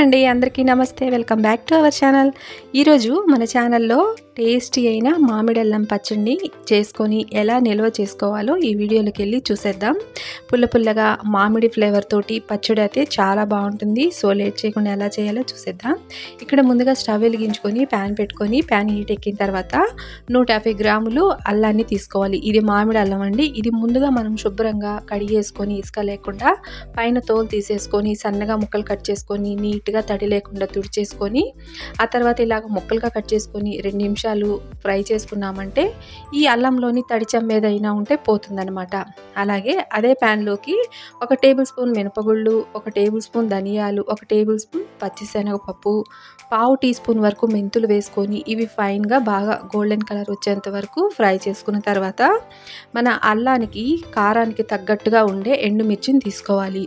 అండి అందరికీ నమస్తే. Welcome back to our channel. ఈరోజు మన ఛానల్లో టేస్టీ అయిన మామిడి అల్లం పచ్చడిని చేసుకొని ఎలా నిల్వ చేసుకోవాలో ఈ వీడియోలోకి వెళ్ళి చూసేద్దాం. పుల్ల పుల్లగా మామిడి ఫ్లేవర్ తోటి పచ్చడి అయితే చాలా బాగుంటుంది. సో లేట్ చేయకుండా ఎలా చేయాలో చూసేద్దాం. ఇక్కడ ముందుగా స్టవ్ వెలిగించుకొని ప్యాన్ పెట్టుకొని ప్యాన్ హీట్ ఎక్కిన తర్వాత నూట యాభై గ్రాములు అల్లాన్ని తీసుకోవాలి. ఇది మామిడి అల్లం అండి. ఇది ముందుగా మనం శుభ్రంగా కడిగేసుకొని ఇసుక లేకుండా పైన తోలు తీసేసుకొని సన్నగా ముక్కలు కట్ చేసుకొని నీట్గా తడి లేకుండా తుడిచేసుకొని ఆ తర్వాత ఇలాగ ముక్కలుగా కట్ చేసుకొని రెండు నిమిషాలు ఫ్రై చేసుకున్నామంటే ఈ అల్లంలోని తడి ఏదైనా ఉంటే పోతుందనమాట అలాగే అదే ప్యాన్లోకి ఒక టేబుల్ స్పూన్ మినపగుళ్ళు ఒక టేబుల్ స్పూన్ ధనియాలు ఒక టేబుల్ స్పూన్ పచ్చిశనగపప్పు పావు టీ స్పూన్ వరకు మెంతులు వేసుకొని ఇవి ఫైన్గా బాగా గోల్డెన్ కలర్ వచ్చేంత వరకు ఫ్రై చేసుకున్న తర్వాత మన అల్లానికి కారానికి తగ్గట్టుగా ఉండే ఎండుమిర్చిని తీసుకోవాలి.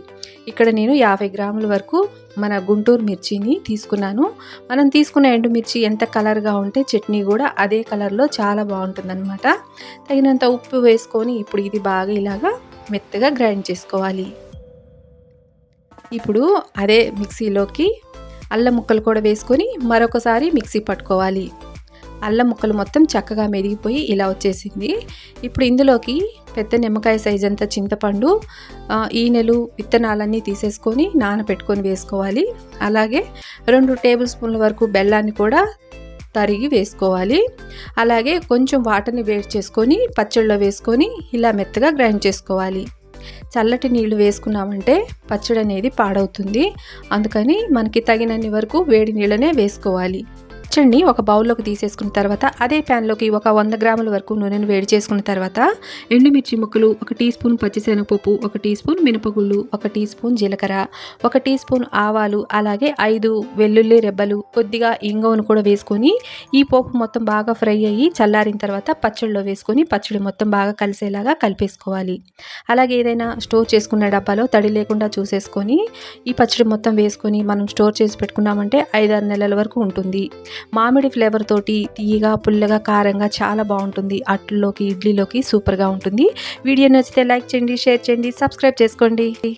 ఇక్కడ నేను యాభై గ్రాముల వరకు మన గుంటూరు మిర్చిని తీసుకున్నాను. మనం తీసుకున్న ఎండుమిర్చి ఎంత కలర్గా ఉంటే చట్నీ కూడా అదే కలర్లో చాలా బాగుంటుందన్నమాట. తగినంత ఉప్పు వేసుకొని ఇప్పుడు ఇది బాగా ఇలాగా మెత్తగా గ్రైండ్ చేసుకోవాలి. ఇప్పుడు అదే మిక్సీలోకి అల్లం ముక్కలు కూడా వేసుకొని మరొకసారి మిక్సీ పట్టుకోవాలి. అల్లం ముక్కలు మొత్తం చక్కగా మెరిగిపోయి ఇలా వచ్చేసింది. ఇప్పుడు ఇందులోకి పెద్ద నిమ్మకాయ సైజ్ అంత చింతపండు ఈనెలు విత్తనాలన్నీ తీసేసుకొని నానబెట్టుకొని వేసుకోవాలి. అలాగే రెండు టేబుల్ స్పూన్ల వరకు బెల్లాన్ని కూడా తరిగి వేసుకోవాలి. అలాగే కొంచెం వాటర్ని వేడి చేసుకొని పచ్చళ్ళలో వేసుకొని ఇలా మెత్తగా గ్రైండ్ చేసుకోవాలి. చల్లటి నీళ్ళు వేసుకున్నామంటే పచ్చడి అనేది పాడవుతుంది. అందుకని మనకి తగినన్ని వరకు వేడి నీళ్ళనే వేసుకోవాలి. పచ్చడిని ఒక బౌల్లోకి తీసేసుకున్న తర్వాత అదే ప్యాన్లోకి ఒక వంద గ్రాముల వరకు నూనెను వేడి చేసుకున్న తర్వాత ఎండుమిర్చి ముక్కలు ఒక టీ స్పూన్ పచ్చిశనగపప్పు ఒక టీ స్పూన్ మినపగుళ్ళు ఒక టీ స్పూన్ జీలకర్ర ఒక టీ స్పూన్ ఆవాలు అలాగే ఐదు వెల్లుల్లి రెబ్బలు కొద్దిగా ఇంగవను కూడా వేసుకొని ఈ పోపు మొత్తం బాగా ఫ్రై అయ్యి చల్లారిన తర్వాత పచ్చడిలో వేసుకొని పచ్చడి మొత్తం బాగా కలిసేలాగా కలిపేసుకోవాలి. అలాగే ఏదైనా స్టోర్ చేసుకున్న డబ్బాలో తడి లేకుండా చూసేసుకొని ఈ పచ్చడి మొత్తం వేసుకొని మనం స్టోర్ చేసి పెట్టుకున్నామంటే ఐదారు నెలల వరకు ఉంటుంది. మామిడి ఫ్లేవర్ తోటి తీయగా పుల్లగా కారంగా చాలా బాగుంటుంది. అట్లలోకి ఇడ్లీలోకి సూపర్గా ఉంటుంది. వీడియో నచ్చితే లైక్ చేయండి షేర్ చేయండి సబ్స్క్రైబ్ చేసుకోండి.